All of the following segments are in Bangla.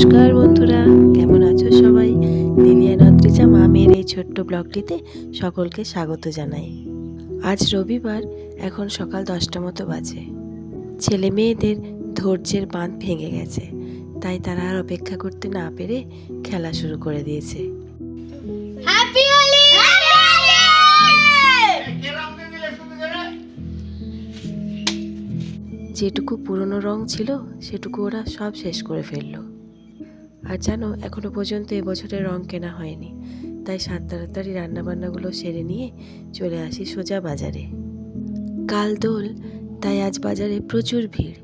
নমস্কার বন্ধুরা কেমন আছো সবাই? লিলিয়া নদ্রিজা মা মেয়ের এই ছোট্ট ব্লগটিতে সকলকে স্বাগত জানাই। আজ রবিবার এখন সকাল দশটা মতো বাজে। ছেলে মেয়েদের ধৈর্যের বাঁধ ভেঙে গেছে তাই তারা আর অপেক্ষা করতে না পেরে খেলা শুরু করে দিয়েছে। যেটুকু পুরনো রং ছিল সেটুকু ওরা সব শেষ করে ফেলল। আর জানো, এখনও পর্যন্ত এবছরের রং কেনা হয়নি। তাই সাত তাড়াতাড়ি রান্নাবান্নাগুলো সেরে নিয়ে চলে আসি সোজা বাজারে। কাল দোল, তাই আজ বাজারে প্রচুর ভিড়।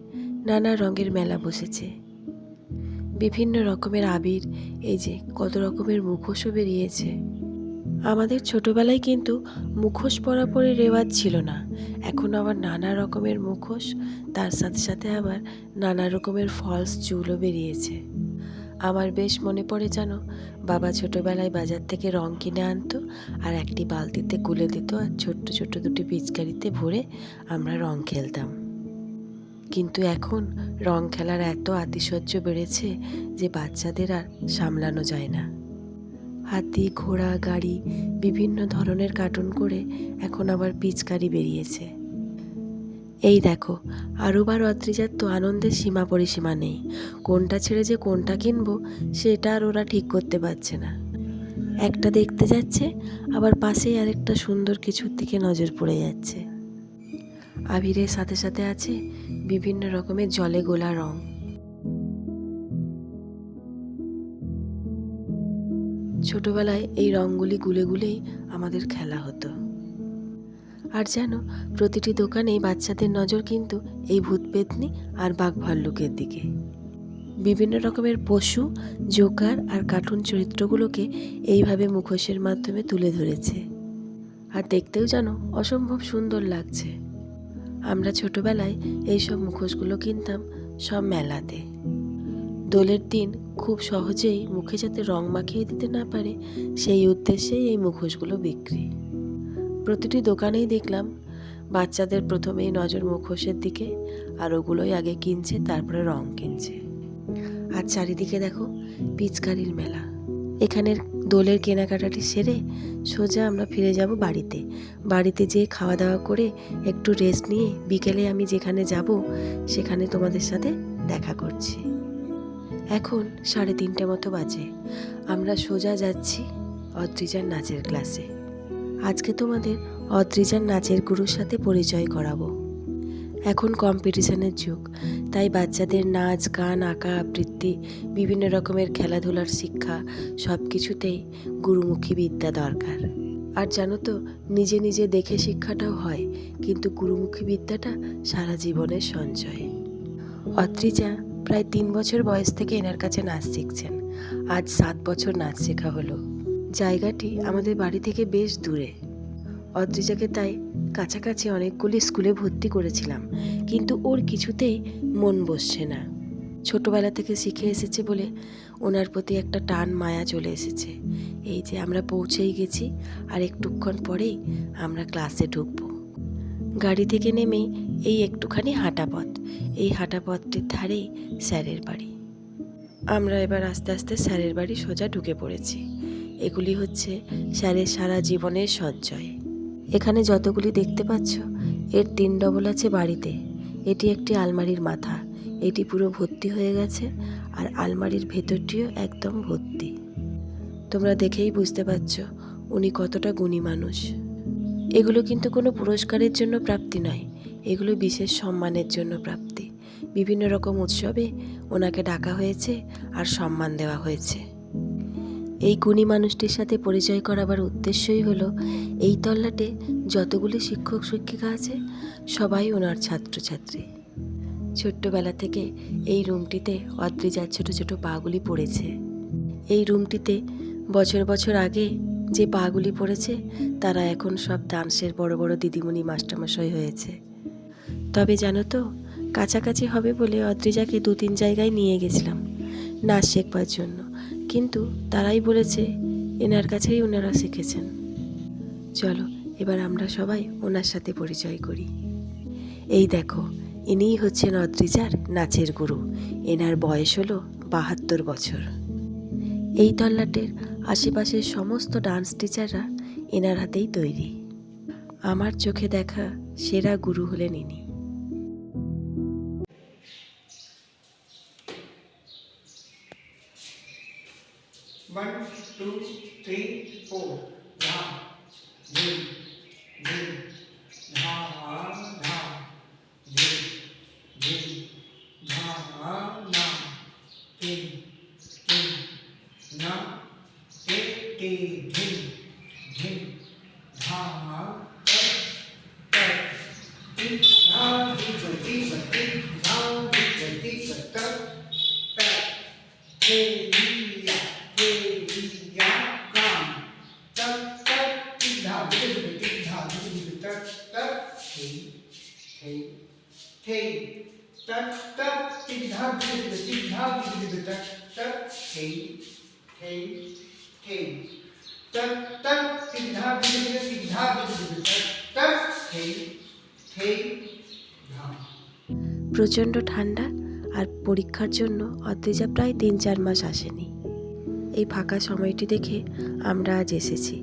নানা রঙের মেলা বসেছে। বিভিন্ন রকমের আবির, এই যে কত রকমের মুখোশও বেরিয়েছে। আমাদের ছোটবেলায় কিন্তু মুখোশ পরাপরি রেওয়াজ ছিল না। এখন আবার নানা রকমের মুখোশ, তার সাথে সাথে আবার নানা রকমের ফলস চুলও বেরিয়েছে। আমার বেশ মনে পড়ে জানো বাবা ছোটবেলায় বাজার থেকে রং কিনে আনতো আর একটি বালতিতে গুলে দিত আর ছোট্ট ছোট্ট দুটি পিচকারিতে ভরে আমরা রং খেলতাম। কিন্তু এখন রং খেলার এত আতিশয্য বেড়েছে যে বাচ্চাদের আর সামলানো যায় না। হাতি, ঘোড়া, গাড়ি, বিভিন্ন ধরনের কার্টুন করে এখন আবার পিচকারি বেরিয়েছে। এই দেখো আরোবার অদ্রিজার তো আনন্দের সীমা পরিসীমা নেই। কোনটা ছেড়ে যে কোনটা কিনবো, সেটা আর ওরা ঠিক করতে পারছে না। একটা দেখতে যাচ্ছে, আবার পাশেই আরেকটা সুন্দর কিছুর দিকে নজর পড়ে যাচ্ছে। আবিরের সাথে সাথে আছে বিভিন্ন রকমের জলে গোলা রং। ছোটবেলায় এই রঙগুলি গুলে গুলেই আমাদের খেলা হতো। আর জানো প্রতিটি দোকানেই বাচ্চাদের নজর কিন্তু এই ভূত পেতনি আর বাঘ ভাল্লুকের দিকে। বিভিন্ন রকমের পশু, জোকার আর কার্টুন চরিত্রগুলোকে এইভাবে মুখোশের মাধ্যমে তুলে ধরেছে। আর দেখতেও জানো অসম্ভব সুন্দর লাগছে। আমরা ছোটবেলায় এইসব মুখোশগুলো কিনতাম সব মেলাতে। দোলের দিন খুব সহজেই মুখে যাতে রং মাখিয়ে দিতে না পারে, সেই উদ্দেশ্যেই এই মুখোশগুলো বিক্রি। প্রতিটি দোকানেই দেখলাম, বাচ্চাদের প্রথমেই নজর মুখোশের দিকে আর ওগুলোই আগে কিনছে, তারপরে রং কিনছে। আর চারিদিকে দেখো, পিচকারির মেলা। এখানের দোলের কেনাকাটাটি সেরে সোজা আমরা ফিরে যাব বাড়িতে। বাড়িতে যেয়ে খাওয়া দাওয়া করে একটু রেস্ট নিয়ে বিকেলে আমি যেখানে যাব, সেখানে তোমাদের সাথে দেখা করছি। এখন সাড়ে তিনটে মতো বাজে। আমরা সোজা যাচ্ছি অদ্রিজার নাচের ক্লাসে আজকে তোমাদের অদ্রিজার নাচের গুরুর সাথে পরিচয় করাবো। এখন কম্পিটিশনের যুগ, তাই বাচ্চাদের নাচ, গান, আঁকা, আবৃত্তি, বিভিন্ন রকমের খেলাধুলার শিক্ষা সব কিছুতেই গুরুমুখী বিদ্যা দরকার। আর জানো তো, নিজে নিজে দেখে শিক্ষাটাও হয়, কিন্তু গুরুমুখী বিদ্যাটা সারা জীবনের সঞ্চয়। অত্রিজা প্রায় তিন বছর বয়স থেকে এনার কাছে নাচ শিখছেন। আজ সাত বছর নাচ শেখা হলো। জায়গাটি আমাদের বাড়ি থেকে বেশ দূরে। অদ্রিজাকে তাই কাছাকাছি অনেকগুলি স্কুলে ভর্তি করেছিলাম, কিন্তু ওর কিছুতেই মন বসছে না। ছোটবেলা থেকে শিখে এসেছে বলে ওনার প্রতি একটা টান মায়া চলে এসেছে। এই যে আমরা পৌঁছেই গেছি, আর একটুক্ষণ পরেই আমরা ক্লাসে ঢুকবো। গাড়ি থেকে নেমেই এই একটুখানি হাঁটা পথ, এই হাঁটা পথটির ধারেই স্যারের বাড়ি। আমরা এবার আস্তে আস্তে স্যারের বাড়ি সোজা ঢুকে পড়েছি। এগুলি হচ্ছে স্যারের সারা জীবনের সঞ্চয়। এখানে যতগুলি দেখতে পাচ্ছ, এর তিন ডবল আছে বাড়িতে। এটি একটি আলমারির মাথা। এটি পুরো ভর্তি হয়ে গেছে আর আলমারির ভেতরটিও একদম ভর্তি। তোমরা দেখেই বুঝতে পারছ উনি কতটা গুণী মানুষ। এগুলো কিন্তু কোনো পুরস্কারের জন্য প্রাপ্তি নয়। এগুলো বিশেষ সম্মানের জন্য প্রাপ্তি। বিভিন্ন রকম উৎসবে ওনাকে ডাকা হয়েছে আর সম্মান দেওয়া হয়েছে। এই গুণী মানুষটির সাথে পরিচয় করাবার উদ্দেশ্যই হলো, এই তল্লাটে যতগুলি শিক্ষক শিক্ষিকা আছে, সবাই ওনার ছাত্রছাত্রী। ছোট্টবেলা থেকে এই রুমটিতে অদ্রিজার ছোট ছোট পাগুলি পড়েছে। এই রুমটিতে বছর বছর আগে যে পাগুলি পড়েছে, তারা এখন সব ডান্সের বড় বড় দিদিমণি মাস্টারমশাই হয়েছে। তবে জানো তো, কাছাকাছি হবে বলে অদ্রিজাকে দু তিন জায়গায় নিয়ে গেছিলাম নাচ শেখবার জন্য। কিন্তু তারাই বলেছে, এনার কাছেই ওনারা শিখেছেন। চলো, এবার আমরা সবাই ওনার সাথে পরিচয় করি। এই দেখো, ইনিই হচ্ছেন অদ্রিজার নাচের গুরু। এনার বয়স হলো বাহাত্তর বছর। এই তল্লাটের আশেপাশের সমস্ত ডান্স টিচাররা এনার হাতেই তৈরি। আমার চোখে দেখা সেরা গুরু হলেন ইনি। One, two, three, four. Dha, dhi, dhi. Dha, dha, dhi, dhi. Dha, na, tin, tin. Na, ti, ti, dhin, dhin. Dha, Dha. প্রচণ্ড ঠান্ডা আর পরীক্ষার জন্য অদ্রিজা প্রায় তিন চার মাস আসেনি এই ফাঁকা সময়টি দেখে আমরা আজ এসেছি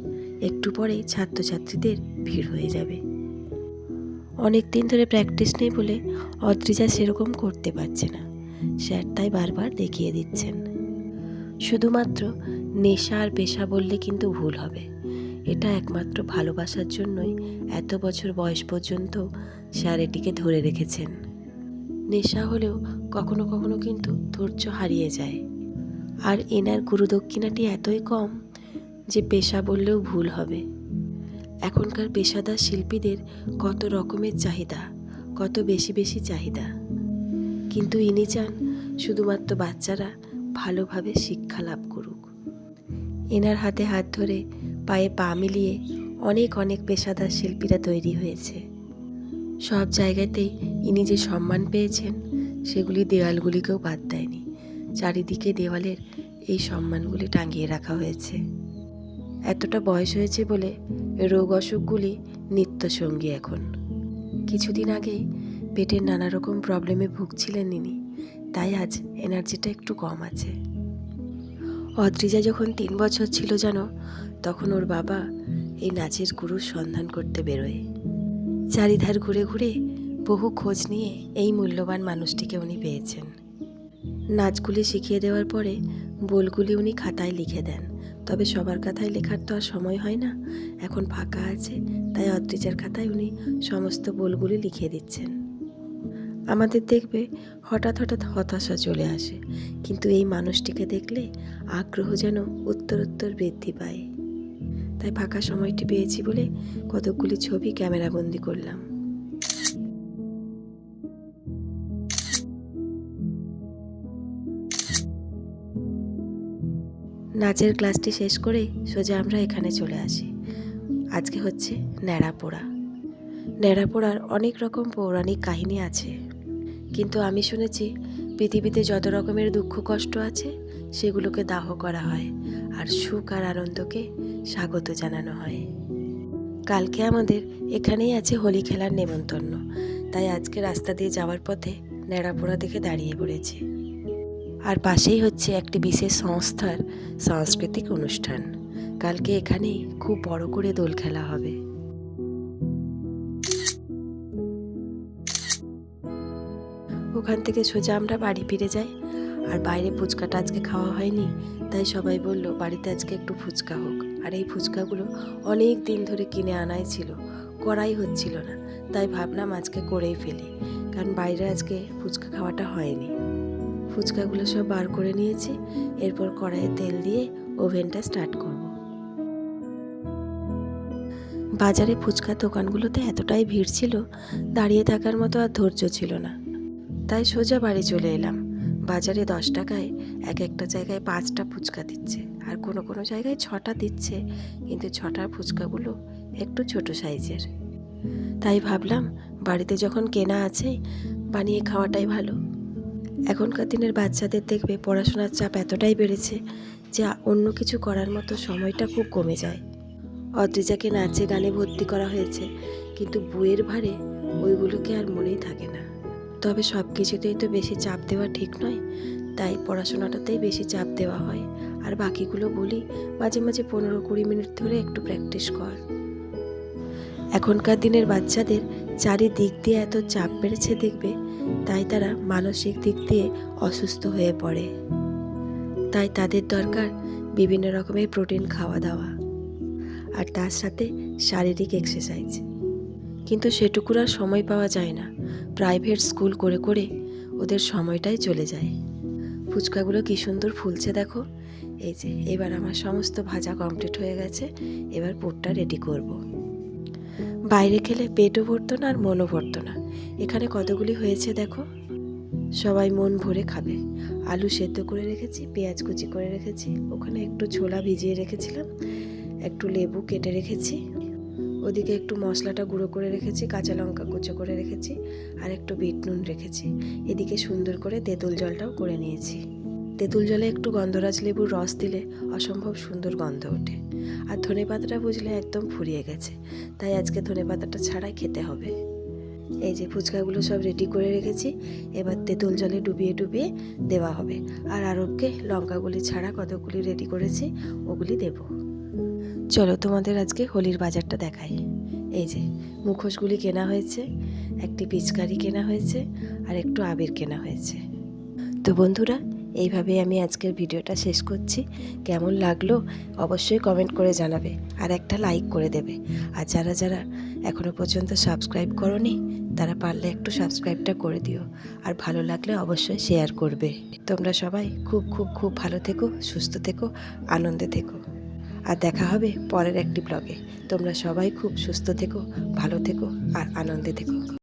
একটু পরেই ছাত্রছাত্রীদের ভিড় হয়ে যাবে অনেক দিন ধরে প্র্যাকটিস নেই বলে অদ্রিজা সেরকম করতে পারছে না। স্যার তাই বারবার দেখিয়ে দিচ্ছেন। শুধুমাত্র নেশা আর পেশা বললে কিন্তু ভুল হবে। এটা একমাত্র ভালোবাসার জন্যই এত বছর বয়স পর্যন্ত স্যার এটিকে ধরে রেখেছেন। নেশা হলেও কখনো কখনো কিন্তু ধৈর্য হারিয়ে যায়। আর এনার গুরুদক্ষিণাটি এতই কম যে পেশা বললেও ভুল হবে। এখনকার পেশাদার শিল্পীদের কত রকমের চাহিদা, কত বেশি বেশি চাহিদা। কিন্তু ইনি চান শুধুমাত্র বাচ্চারা ভালোভাবে শিক্ষা লাভ করুক। এনার হাতে হাত ধরে পায়ে পা মিলিয়ে অনেক অনেক পেশাদার শিল্পীরা তৈরি হয়েছে। সব জায়গাতেই ইনি যে সম্মান পেয়েছেন, সেগুলি দেওয়ালগুলিকেও বাদ দেয়নি। চারিদিকে দেওয়ালের এই সম্মানগুলি টাঙিয়ে রাখা হয়েছে। এতটা বয়স হয়েছে বলে রোগ অসুখগুলি নিত্যসঙ্গী এখন। কিছুদিন আগেই পেটের নানা রকম প্রবলেমে ভুগছিলেন ইনি তাই আজ এনার্জিটা একটু কম আছে। অদ্রিজা যখন তিন বছর ছিল যেন, তখন ওর বাবা এই নাচের গুরুর সন্ধান করতে বেরোয়। চারিধার ঘুরে ঘুরে বহু খোঁজ নিয়ে এই মূল্যবান মানুষটিকে উনি পেয়েছেন। নাচগুলি শিখিয়ে দেওয়ার পরে বোলগুলি উনি খাতায় লিখে দেন। তবে সবার খাতায় লেখার তো আর সময় হয় না। এখন ফাঁকা আছে, তাই অদ্রিজার খাতায় উনি সমস্ত বোলগুলি লিখে দিচ্ছেন। আমাদের দেখবে হঠাৎ হঠাৎ হতাশা চলে আসে, কিন্তু এই মানুষটিকে দেখলে আগ্রহ যেন উত্তরোত্তর বৃদ্ধি পায়। তাই ফাঁকা সময়টি পেয়েছি বলে কতকগুলি ছবি ক্যামেরাবন্দি করলাম। নাচের ক্লাসটি শেষ করেই সোজা আমরা এখানে চলে আসি। আজকে হচ্ছে ন্যাড়াপোড়া ন্যাড়াপোড়ার অনেক রকম পৌরাণিক কাহিনী আছে। কিন্তু আমি শুনেছি পৃথিবীতে যত রকমের দুঃখ কষ্ট আছে, সেগুলোকে দাহ করা হয় আর সুখ আর আনন্দকে স্বাগত জানানো হয়। কালকে আমাদের এখানেই আছে হোলি খেলার নেমন্তন্ন। তাই আজকে রাস্তা দিয়ে যাওয়ার পথে ন্যাড়াপোড়া দেখে দাঁড়িয়ে পড়েছি। আর পাশেই হচ্ছে একটি বিশেষ সংস্থার সাংস্কৃতিক অনুষ্ঠান। কালকে এখানে খুব বড় করে দোল খেলা হবে। ওখান থেকে সোজা আমরা বাড়ি ফিরে যাই। আর বাইরে ফুচকাটা আজকে খাওয়া হয়নি, তাই সবাই বলল, বাড়িতে আজকে একটু ফুচকা হোক। আর এই ফুচকাগুলো অনেক দিন ধরে কিনে আনাই ছিল, করাই হচ্ছিল না। তাই ভাবলাম আজকে করেই ফেলি, কারণ বাইরে আজকে ফুচকা খাওয়াটা হয়নি। ফুচকাগুলো সব বার করে নিয়েছি। এরপর কড়াইয়ে তেল দিয়ে ওভেনটা স্টার্ট করব। বাজারে ফুচকা দোকানগুলোতে এতটাই ভিড় ছিল, দাঁড়িয়ে থাকার মতো আর ধৈর্য ছিল না। তাই সোজা বাড়ি চলে এলাম। বাজারে দশ টাকায় এক একটা জায়গায় পাঁচটা ফুচকা দিচ্ছে আর কোনো কোনো জায়গায় ছটা দিচ্ছে, কিন্তু ছটার ফুচকাগুলো একটু ছোট সাইজের। তাই ভাবলাম, বাড়িতে যখন কেনা আছে, বানিয়ে খাওয়াটাই ভালো। এখনকার দিনের বাচ্চাদের দেখবে পড়াশোনার চাপ এতটাই বেড়েছে যে অন্য কিছু করার মতো সময়টা খুব কমে যায়। অদ্রিজাকে নাচে গানে ভর্তি করা হয়েছে, কিন্তু বইয়ের ভারে ওইগুলোকে আর মনেই থাকে না। তবে সব কিছুতেই তো বেশি চাপ দেওয়া ঠিক নয়, তাই পড়াশোনাটাতেই বেশি চাপ দেওয়া হয়। আর বাকিগুলো বলি মাঝে মাঝে পনেরো কুড়ি মিনিট ধরে একটু প্র্যাকটিস কর। এখনকার দিনের বাচ্চাদের চারিদিক দিয়ে এত চাপ বেড়েছে দেখবে তাই তারা মানসিক দিক দিয়ে অসুস্থ হয়ে পড়ে। তাই তাদের দরকার বিভিন্ন রকমের প্রোটিন খাওয়া দাওয়া আর তার সাথে শারীরিক এক্সারসাইজ কিন্তু সেটুকুর আর সময় পাওয়া যায় না। প্রাইভেট স্কুল করে করে ওদের সময়টাই চলে যায়। ফুচকাগুলো কী সুন্দর ফুলছে দেখো। এই যে, এবার আমার সমস্ত ভাজা কমপ্লিট হয়ে গেছে। এবার পুরটা রেডি করব। বাইরে খেলে পেটও ভরতো না আর মনও ভরতো না। এখানে কতগুলি হয়েছে দেখো? সবাই মন ভরে খাবে। আলু সেদ্ধ করে রেখেছি, পেঁয়াজ কুচি করে রেখেছি, ওখানে একটু ছোলা ভিজিয়ে রেখেছিলাম, একটু লেবু কেটে রেখেছি, ওদিকে একটু মশলাটা গুঁড়ো করে রেখেছি, কাঁচা লঙ্কা কুচো করে রেখেছি, আর একটু বিট নুন রেখেছি। এদিকে সুন্দর করে তেঁতুল জলটাও করে নিয়েছি। তেঁতুল জলে একটু গন্ধরাজ লেবুর রস দিলে অসম্ভব সুন্দর গন্ধ ওঠে। আর ধনে পাতাটা বুঝলে একদম ফুরিয়ে গেছে। তাই আজকে ধনে পাতাটা ছাড়াই খেতে হবে। এই যে ফুচকাগুলো সব রেডি করে রেখেছি, এবার তেঁতুল জলে ডুবিয়ে ডুবিয়ে দেওয়া হবে। আর আরবকে লঙ্কাগুলি ছাড়া কতগুলি রেডি করেছি, ওগুলি দেব। চলো তোমাদের আজকে হোলির বাজারটা দেখাই। এই যে মুখোশগুলি কেনা হয়েছে, একটি পিচকারি কেনা হয়েছে, আর একটু আবির কেনা হয়েছে। তো বন্ধুরা এইভাবে আমি আজকের ভিডিওটা শেষ করছি। কেমন লাগল অবশ্যই কমেন্ট করে জানাবে আর একটা লাইক করে দেবে। আর যারা যারা এখনও পর্যন্ত সাবস্ক্রাইব করনি, তারা পারলে একটু সাবস্ক্রাইবটা করে দিও। আর ভালো লাগলে অবশ্যই শেয়ার করবে। তোমরা সবাই খুব খুব খুব ভালো থেকো, সুস্থ থেকো, আনন্দে থেকো। আর দেখা হবে পরের একটি ব্লগে তোমরা সবাই খুব সুস্থ থেকো, ভালো থেকো, আর আনন্দে থেকো।